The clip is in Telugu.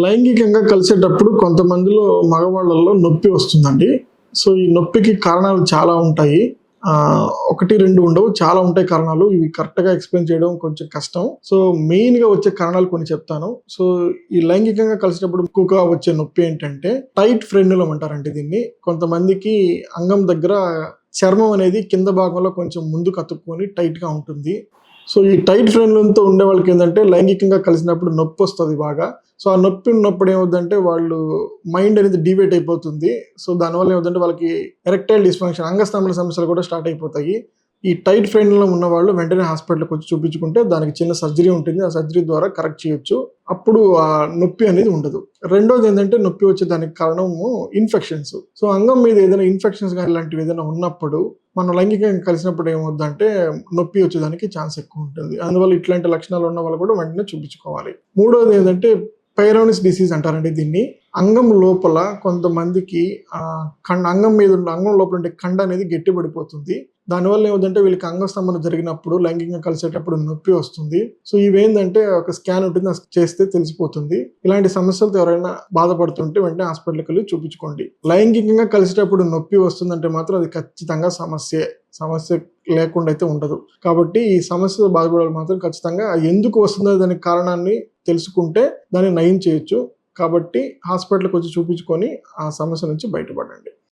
లైంగికంగా కలిసేటప్పుడు కొంతమందిలో మగవాళ్ళల్లో నొప్పి వస్తుందండి. సో ఈ నొప్పికి కారణాలు చాలా ఉంటాయి. ఒకటి రెండు ఉండవు. చాలా ఉంటాయి కారణాలు. ఇవి కరెక్ట్గా ఎక్స్ప్లెయిన్ చేయడం కొంచెం కష్టం. సో మెయిన్గా వచ్చే కారణాలు కొన్ని చెప్తాను. సో ఈ లైంగికంగా కలిసినప్పుడు ఎక్కువగా వచ్చే నొప్పి ఏంటంటే టైట్ ఫ్రెండ్లం అంటారండి దీన్ని. కొంతమందికి అంగం దగ్గర చర్మం అనేది కింద భాగంలో కొంచెం ముందుకు అతుక్కొని టైట్గా ఉంటుంది. సో ఈ టైట్ ఫ్రెండ్లతో ఉండే వాళ్ళకి ఏంటంటే లైంగికంగా కలిసినప్పుడు నొప్పి వస్తుంది బాగా. సో ఆ నొప్పి ఉన్నప్పుడు ఏమవుతుందంటే వాళ్ళు మైండ్ అనేది డివేట్ అయిపోతుంది. సో దానివల్ల ఏమవుతుందంటే వాళ్ళకి ఎరెక్టైల్ డిస్ఫంక్షన్ అంగస్తంభన సమస్యలు కూడా స్టార్ట్ అయిపోతాయి. ఈ టైట్ ఫ్రెండ్లో ఉన్న వాళ్ళు వెంటనే హాస్పిటల్కి వచ్చి చూపించుకుంటే దానికి చిన్న సర్జరీ ఉంటుంది. ఆ సర్జరీ ద్వారా కరెక్ట్ చేయొచ్చు. అప్పుడు ఆ నొప్పి అనేది ఉండదు. రెండోది ఏంటంటే నొప్పి వచ్చే దానికి కారణము ఇన్ఫెక్షన్స్ సో అంగం మీద ఏదైనా ఇన్ఫెక్షన్స్ కానీ ఇలాంటివి ఏదైనా ఉన్నప్పుడు మనం లైంగికంగా కలిసినప్పుడు ఏమవుద్దంటే నొప్పి వచ్చేదానికి ఛాన్స్ ఎక్కువ ఉంటుంది. అందువల్ల ఇట్లాంటి లక్షణాలు ఉన్న వాళ్ళు కూడా వెంటనే చూపించుకోవాలి. మూడోది ఏంటంటే పైరోనిస్ డిసీజ్ అంటారండి దీన్ని. అంగం లోపల కొంతమందికి కండ అంగం మీద ఉన్న అంగం లోపల ఉండే కండ అనేది గట్టిపడిపోతుంది. దానివల్ల ఏమిటంటే వీళ్ళకి అంగస్తంభన జరిగినప్పుడు లైంగికంగా కలిసేటప్పుడు నొప్పి వస్తుంది. సో ఇవేంటంటే ఒక స్కాన్ ఉంటుంది. చేస్తే తెలిసిపోతుంది. ఇలాంటి సమస్యలతో ఎవరైనా బాధపడుతుంటే వెంటనే హాస్పిటల్కి వెళ్ళి చూపించుకోండి. లైంగికంగా కలిసేటప్పుడు నొప్పి వస్తుందంటే మాత్రం అది ఖచ్చితంగా సమస్యే. సమస్య లేకుండా అయితే ఉండదు. కాబట్టి ఈ సమస్యతో బాధపడాలి మాత్రం ఖచ్చితంగా. ఎందుకు వస్తుందో దానికి కారణాన్ని తెలుసుకుంటే దాన్ని నయం చేయొచ్చు. కాబట్టి హాస్పిటల్కి వచ్చి చూపించుకొని ఆ సమస్య నుంచి బయటపడండి.